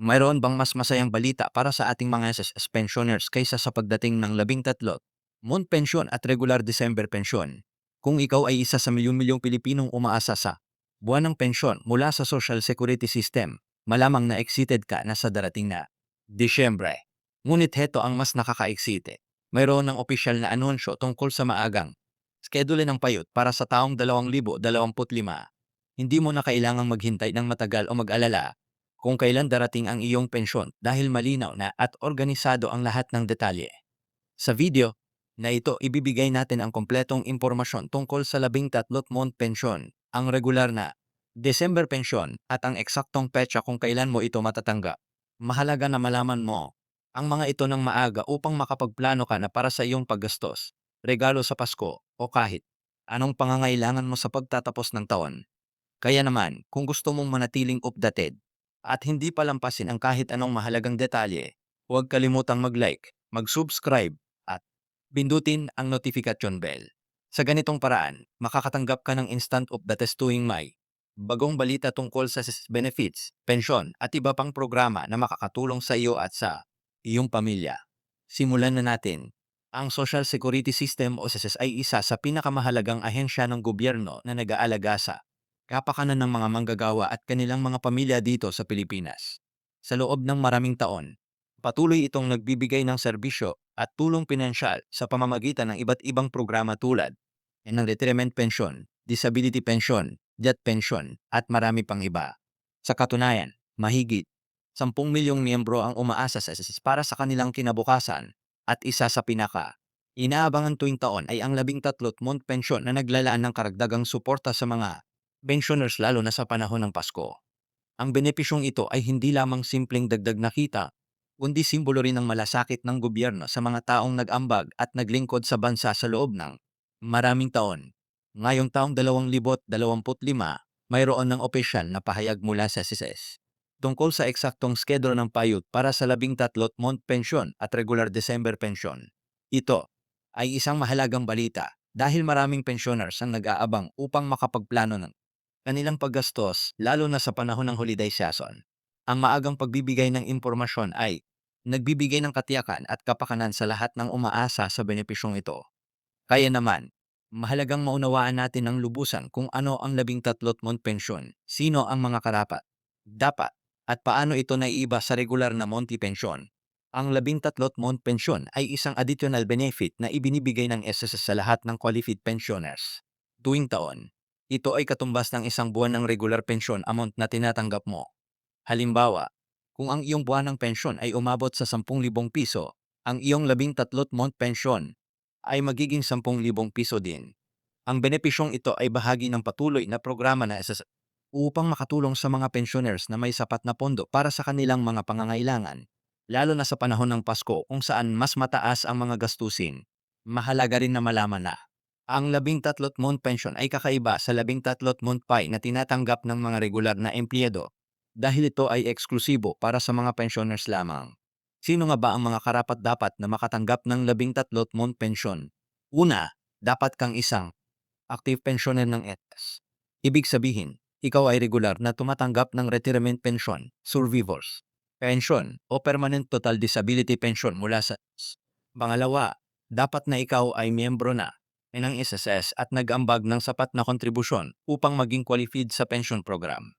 Mayroon bang mas masayang balita para sa ating mga SSS pensioners kaysa sa pagdating ng labing tatlo? Month pension at regular December pension. Kung ikaw ay isa sa milyon-milyong Pilipinong umaasa sa buwan ng pensyon mula sa Social Security System, malamang na excited ka na sa darating na Disyembre. Ngunit heto ang mas nakaka-excite. Mayroon ng opisyal na anunsyo tungkol sa maagang schedule ng payot para sa taong 2025. Hindi mo na kailangang maghintay ng matagal o mag-alala kung kailan darating ang iyong pensyon dahil malinaw na at organisado ang lahat ng detalye. Sa video na ito, ibibigay natin ang kompletong impormasyon tungkol sa labing tatlot month pensyon, ang regular na December pensyon at ang eksaktong petsa kung kailan mo ito matatanggap. Mahalaga na malaman mo ang mga ito ng maaga upang makapagplano ka na para sa iyong paggastos, regalo sa Pasko o kahit anong pangangailangan mo sa pagtatapos ng taon. Kaya naman, kung gusto mong manatiling updated at hindi palampasin ang kahit anong mahalagang detalye, huwag kalimutang mag-like, mag-subscribe, at pindutin ang notification bell. Sa ganitong paraan, makakatanggap ka ng instant updates tuwing may bagong balita tungkol sa benefits, pensyon, at iba pang programa na makakatulong sa iyo at sa iyong pamilya. Simulan na natin. Ang Social Security System o SSS ay isa sa pinakamahalagang ahensya ng gobyerno na nag-aalaga sa kapakanan ng mga manggagawa at kanilang mga pamilya dito sa Pilipinas. Sa loob ng maraming taon, patuloy itong nagbibigay ng serbisyo at tulong pinansyal sa pamamagitan ng iba't ibang programa tulad ng retirement pension, disability pension, death pension, at marami pang iba. Sa katunayan, mahigit 10 milyong miyembro ang umaasa sa SSS para sa kanilang kinabukasan at isa sa pinaka inaabangan tuwing taon ay ang labing tatlot month pension na naglalaan ng karagdagang suporta sa mga pensioners lalo na sa panahon ng Pasko. Ang benepisyong ito ay hindi lamang simpleng dagdag na kita, kundi simbolo rin ng malasakit ng gobyerno sa mga taong nag-ambag at naglingkod sa bansa sa loob ng maraming taon. Ngayong taong 2025, mayroon ng opisyal na pahayag mula sa SSS tungkol sa eksaktong skedro ng payut para sa labing tatlot month pension at regular December pension. Ito ay isang mahalagang balita dahil maraming pensioners ang nag-aabang upang makapagplano ng kanilang paggastos lalo na sa panahon ng holiday season. Ang maagang pagbibigay ng impormasyon ay nagbibigay ng katiyakan at kapakanan sa lahat ng umaasa sa benepisyong ito. Kaya naman, mahalagang maunawaan natin ng lubusan kung ano ang labing tatlot month pension, sino ang mga karapat, dapat, at paano ito naiiba sa regular na monthly pension. Ang labing tatlot month pension ay isang additional benefit na ibinibigay ng SSS sa lahat ng qualified pensioners. Tuwing taon, ito ay katumbas ng isang buwan ng regular pension amount na tinatanggap mo. Halimbawa, kung ang iyong buwan ng pensyon ay umabot sa 10,000 piso, ang iyong labing tatlot month pension ay magiging 10,000 piso din. Ang benepisyong ito ay bahagi ng patuloy na programa na SS upang makatulong sa mga pensioners na may sapat na pondo para sa kanilang mga pangangailangan, lalo na sa panahon ng Pasko kung saan mas mataas ang mga gastusin. Mahalaga rin na malaman na ang labing tatlot month pension ay kakaiba sa labing tatlot month pay na tinatanggap ng mga regular na empleyado dahil ito ay eksklusibo para sa mga pensioners lamang. Sino nga ba ang mga karapat-dapat na makatanggap ng labing tatlot month pension? Una, dapat kang isang active pensioner ng ETS. Ibig sabihin, ikaw ay regular na tumatanggap ng retirement pension, survivors, pension o permanent total disability pension mula sa ETS. Pangalawa, dapat na ikaw ay miyembro na ng SSS at nag-ambag ng sapat na kontribusyon upang maging qualified sa pension program.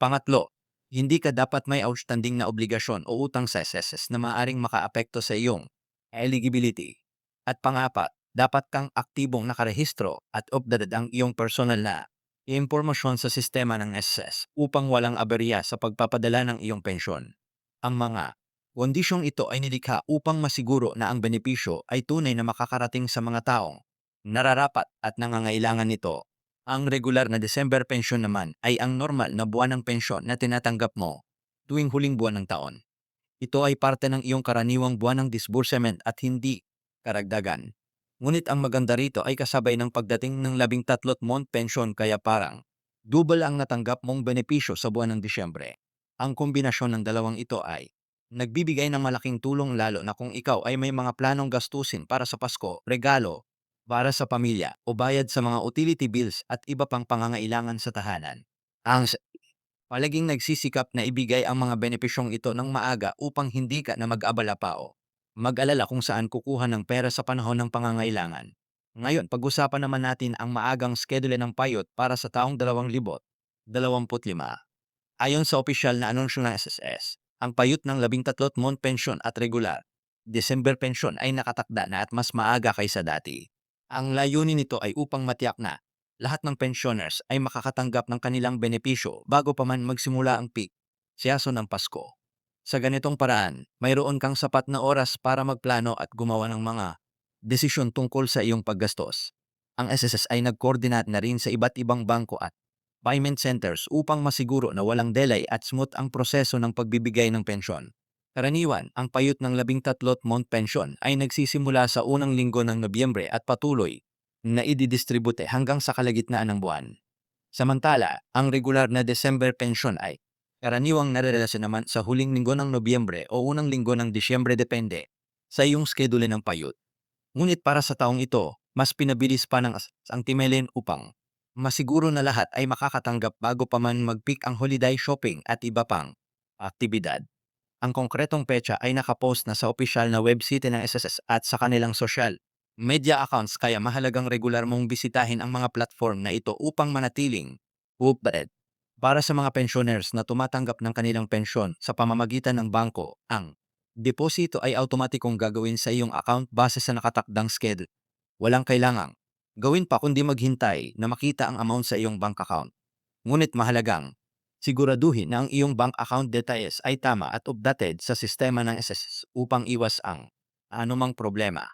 Pangatlo, hindi ka dapat may outstanding na obligasyon o utang sa SSS na maaring makaapekto sa iyong eligibility. At pangapat, dapat kang aktibong nakarehistro at updated ang iyong personal na impormasyon sa sistema ng SSS upang walang aberya sa pagpapadala ng iyong pensyon. Ang mga kondisyong ito ay nilikha upang masiguro na ang benepisyo ay tunay na makakarating sa mga taong nararapat at nangangailangan nito. Ang regular na December pension naman ay ang normal na buwan ng pensyon na tinatanggap mo tuwing huling buwan ng taon. Ito ay parte ng iyong karaniwang buwan ng disbursement at hindi karagdagan. Ngunit ang maganda rito ay kasabay ng pagdating ng labing tatlot month pension kaya parang double ang natanggap mong benepisyo sa buwan ng Disyembre. Ang kombinasyon ng dalawang ito ay nagbibigay ng malaking tulong lalo na kung ikaw ay may mga planong gastusin para sa Pasko, regalo, para sa pamilya o bayad sa mga utility bills at iba pang pangangailangan sa tahanan. Ang Palaging nagsisikap na ibigay ang mga benepisyong ito ng maaga upang hindi ka na mag-abala pa o mag-alala kung saan kukuha ng pera sa panahon ng pangangailangan. Ngayon, pag-usapan naman natin ang maagang schedule ng payot para sa taong 2025. Ayon sa opisyal na anunsyo ng SSS, ang payot ng 13 month pension at regular December pension ay nakatakda na at mas maaga kaysa dati. Ang layunin nito ay upang matiyak na lahat ng pensioners ay makakatanggap ng kanilang benepisyo bago pa man magsimula ang peak siyaso ng Pasko. Sa ganitong paraan, mayroon kang sapat na oras para magplano at gumawa ng mga desisyon tungkol sa iyong paggastos. Ang SSS ay nag-coordinate na rin sa iba't ibang bangko at payment centers upang masiguro na walang delay at smooth ang proseso ng pagbibigay ng pensyon. Karaniwan, ang payot ng 13 month pension ay nagsisimula sa unang linggo ng Nobyembre at patuloy na ididistribute hanggang sa kalagitnaan ng buwan. Samantala, ang regular na December pension ay karaniwang narerelasyon naman sa huling linggo ng Nobyembre o unang linggo ng Disyembre depende sa iyong schedule ng payot. Ngunit para sa taong ito, mas pinabilis pa ng ang timelin upang masiguro na lahat ay makakatanggap bago pa man mag-peak ang holiday shopping at iba pang aktibidad. Ang konkretong petsa ay nakapost na sa opisyal na website ng SSS at sa kanilang social media accounts kaya mahalagang regular mong bisitahin ang mga platform na ito upang manatiling updated. Para sa mga pensioners na tumatanggap ng kanilang pensyon sa pamamagitan ng bangko, ang deposito ay automatikong gagawin sa iyong account base sa nakatakdang schedule. Walang kailangang gawin pa kundi maghintay na makita ang amount sa iyong bank account. Ngunit mahalagang siguraduhin na ang iyong bank account details ay tama at updated sa sistema ng SSS upang iwas ang anumang problema.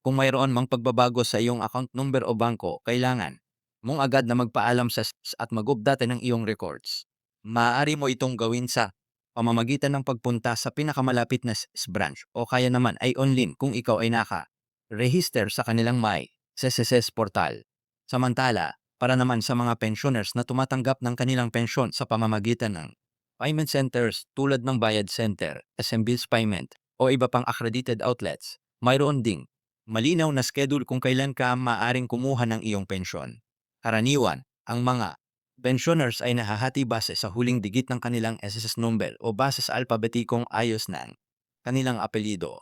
Kung mayroon mang pagbabago sa iyong account number o bangko, kailangan mong agad na magpaalam sa SSS at mag-update ng iyong records. Maaari mo itong gawin sa pamamagitan ng pagpunta sa pinakamalapit na SSS branch o kaya naman ay online kung ikaw ay naka-register sa kanilang My SSS portal. Samantala, para naman sa mga pensioners na tumatanggap ng kanilang pensyon sa pamamagitan ng payment centers tulad ng Bayad Center, SM Bills Payment, o iba pang accredited outlets, mayroon ding malinaw na schedule kung kailan ka maaring kumuha ng iyong pensyon. Karaniwan, ang mga pensioners ay nahahati base sa huling digit ng kanilang SSS number o base sa alpabetikong ayos ng kanilang apelyido.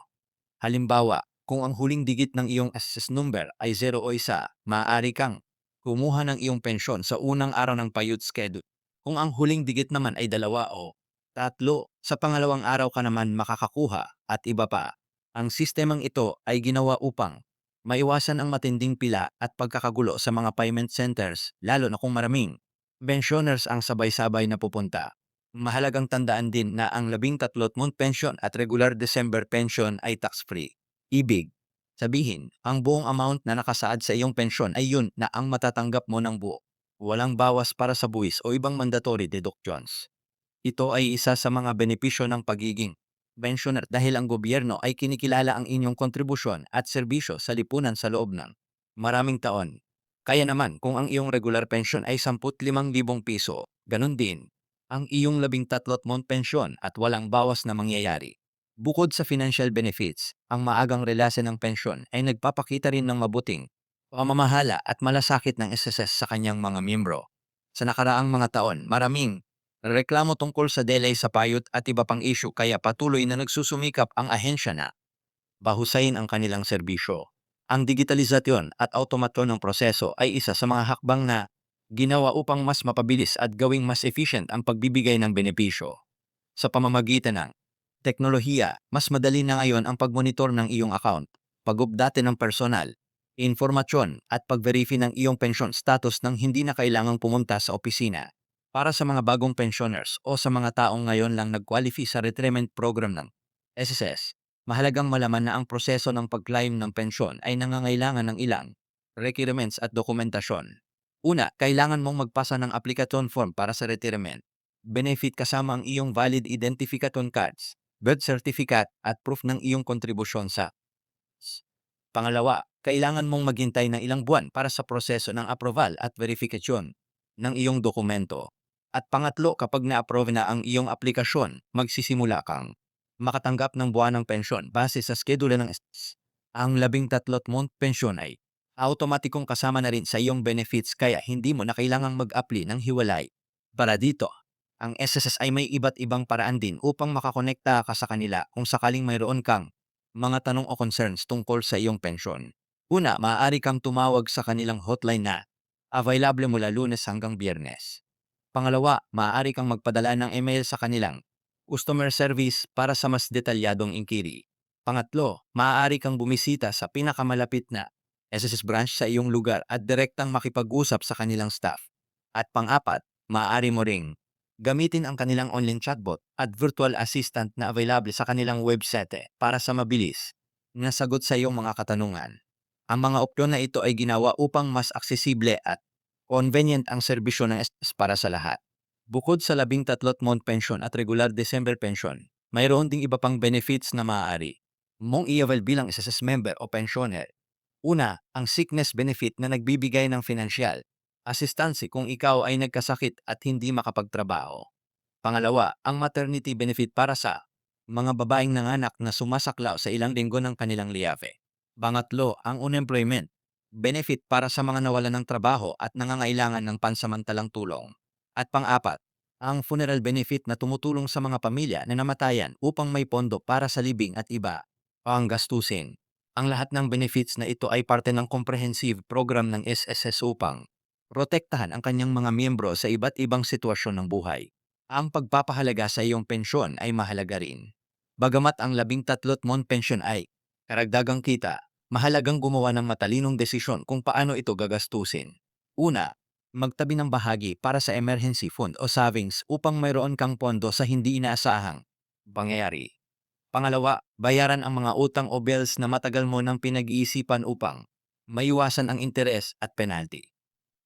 Halimbawa, kung ang huling digit ng iyong SSS number ay 0 o 1, maaari kang kumuha ng iyong pensyon sa unang araw ng payut schedule. Kung ang huling digit naman ay dalawa o tatlo, sa pangalawang araw ka naman makakakuha at iba pa. Ang sistemang ito ay ginawa upang maiwasan ang matinding pila at pagkakagulo sa mga payment centers, lalo na kung maraming pensioners ang sabay-sabay na pupunta. Mahalagang tandaan din na ang 13 month pension at regular December pension ay tax-free. Ibig sabihin, ang buong amount na nakasaad sa iyong pensyon ay yun na ang matatanggap mo ng buo. Walang bawas para sa buwis o ibang mandatory deductions. Ito ay isa sa mga benepisyo ng pagiging pensioner dahil ang gobyerno ay kinikilala ang inyong kontribusyon at serbisyo sa lipunan sa loob ng maraming taon. Kaya naman kung ang iyong regular pension ay 15,000 piso, ganun din ang iyong 13 month pension at walang bawas na mangyayari. Bukod sa financial benefits, ang maagang relasyon ng pensyon ay nagpapakita rin ng mabuting pamamahala at malasakit ng SSS sa kanyang mga miyembro. Sa nakaraang mga taon, maraming reklamo tungkol sa delay sa payot at iba pang issue kaya patuloy na nagsusumikap ang ahensya na bahusayin ang kanilang serbisyo. Ang digitalisasyon at automaton ng proseso ay isa sa mga hakbang na ginawa upang mas mapabilis at gawing mas efficient ang pagbibigay ng benepisyo. Sa pamamagitan ng teknolohiya, mas madali na ngayon ang pagmonitor ng iyong account, pag-update ng personal, informasyon at pag-verify ng iyong pension status nang hindi na kailangang pumunta sa opisina. Para sa mga bagong pensioners o sa mga taong ngayon lang nag-qualify sa retirement program ng SSS, mahalagang malaman na ang proseso ng pag-claim ng pensyon ay nangangailangan ng ilang requirements at dokumentasyon. Una, kailangan mong magpasa ng application form para sa retirement. Benefit kasama ang iyong valid identification cards, birth certificate at proof ng iyong kontribusyon sa Pangalawa, kailangan mong maghintay ng ilang buwan para sa proseso ng approval at verification ng iyong dokumento. At pangatlo, kapag na-approve na ang iyong aplikasyon, magsisimula kang makatanggap ng buwanang pensyon base sa schedule ng. Ang labing tatlot month pensyon ay automatikong kasama na rin sa iyong benefits kaya hindi mo na kailangang mag-apply ng hiwalay. Para dito, Ang SSS ay may iba't ibang paraan din upang makakonekta ka sa kanila kung sakaling mayroon kang mga tanong o concerns tungkol sa iyong pensyon. Una, maaari kang tumawag sa kanilang hotline na available mula lunes hanggang biyernes. Pangalawa, maaari kang magpadala ng email sa kanilang customer service para sa mas detalyadong inquiry. Pangatlo, maaari kang bumisita sa pinakamalapit na SSS branch sa iyong lugar at direktang makipag-usap sa kanilang staff. At pang-apat, maaari mo ring gamitin ang kanilang online chatbot at virtual assistant na available sa kanilang website para sa mabilis na sagot sa iyong mga katanungan. Ang mga opsyon na ito ay ginawa upang mas aksesible at convenient ang serbisyo ng SSS para sa lahat. Bukod sa labing tatlot month pension at regular December pension, mayroon ding iba pang benefits na maaari mong i-avail bilang SSS member o pensioner. Una, ang sickness benefit na nagbibigay ng financial assistance kung ikaw ay nagkasakit at hindi makapagtrabaho. Pangalawa, ang maternity benefit para sa mga babaeng nanganak na sumasaklaw sa ilang linggo ng kanilang liyafe. Pangatlo, ang unemployment benefit para sa mga nawalan ng trabaho at nangangailangan ng pansamantalang tulong. At pang-apat, ang funeral benefit na tumutulong sa mga pamilya na namatayan upang may pondo para sa libing at iba ang gastusin. Ang lahat ng benefits na ito ay parte ng comprehensive program ng SSS upang protektahan ang kanyang mga miyembro sa iba't ibang sitwasyon ng buhay. Ang pagpapahalaga sa iyong pensyon ay mahalaga rin. Bagamat ang labing tatlot month pension ay karagdagang kita, mahalagang gumawa ng matalinong desisyon kung paano ito gagastusin. Una, magtabi ng bahagi para sa emergency fund o savings upang mayroon kang pondo sa hindi inaasahang pangyayari. Pangalawa, bayaran ang mga utang o bills na matagal mo nang pinag-iisipan upang maiwasan ang interes at penalty.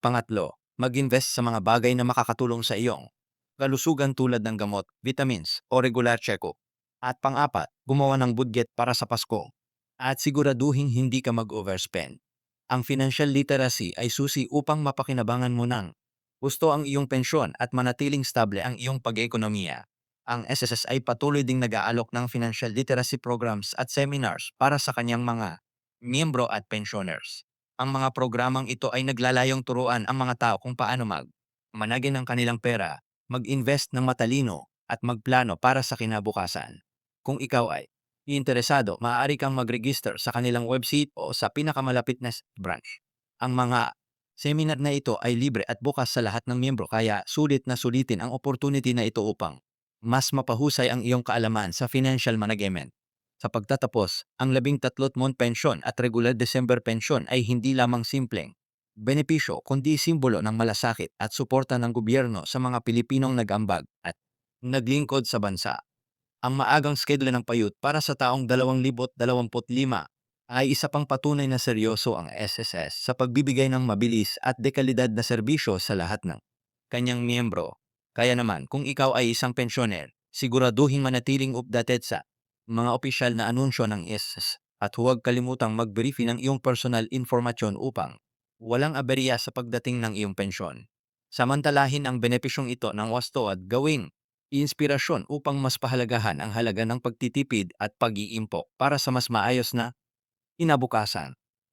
Pangatlo, mag-invest sa mga bagay na makakatulong sa iyong kalusugan tulad ng gamot, vitamins o regular check-up. At pang-apat, gumawa ng budget para sa Pasko. At siguraduhin hindi ka mag-overspend. Ang financial literacy ay susi upang mapakinabangan mo ng gusto ang iyong pensyon at manatiling stable ang iyong pag-ekonomiya. Ang SSS ay patuloy ding nag-aalok ng financial literacy programs at seminars para sa kanyang mga miyembro at pensioners. Ang mga programang ito ay naglalayong turuan ang mga tao kung paano mag managin ang kanilang pera, mag-invest ng matalino, at magplano para sa kinabukasan. Kung ikaw ay interesado, maaari kang mag-register sa kanilang website o sa pinakamalapit na branch. Ang mga seminar na ito ay libre at bukas sa lahat ng miyembro kaya sulit na sulitin ang opportunity na ito upang mas mapahusay ang iyong kaalaman sa financial management. Sa pagtatapos, ang labing tatlot month pension at regular December pension ay hindi lamang simpleng benepisyo kundi simbolo ng malasakit at suporta ng gobyerno sa mga Pilipinong nag-ambag at naglingkod sa bansa. Ang maagang schedule ng payut para sa taong 2025 ay isa pang patunay na seryoso ang SSS sa pagbibigay ng mabilis at dekalidad na serbisyo sa lahat ng kanyang miyembro. Kaya naman, kung ikaw ay isang pensyoner, siguraduhin manatiling updated sa mga opisyal na anunsyo ng SSS at huwag kalimutang mag-briefing ng iyong personal informasyon upang walang aberya sa pagdating ng iyong pensyon. Samantalahin ang benepisyong ito ng wasto at gawing inspirasyon upang mas pahalagahan ang halaga ng pagtitipid at pag-iimpok para sa mas maayos na inabukasan.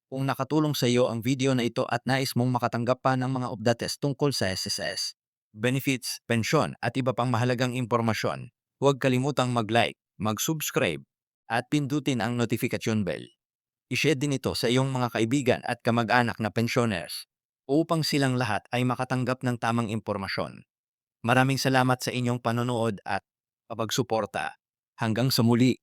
Kung nakatulong sa iyo ang video na ito at nais mong makatanggap pa ng mga updates tungkol sa SSS, benefits, pensyon at iba pang mahalagang impormasyon, huwag kalimutang mag-like, mag-subscribe at pindutin ang notification bell. I-share din ito sa iyong mga kaibigan at kamag-anak na pensioners upang silang lahat ay makatanggap ng tamang impormasyon. Maraming salamat sa inyong panonood at pagsuporta. Hanggang sa muli.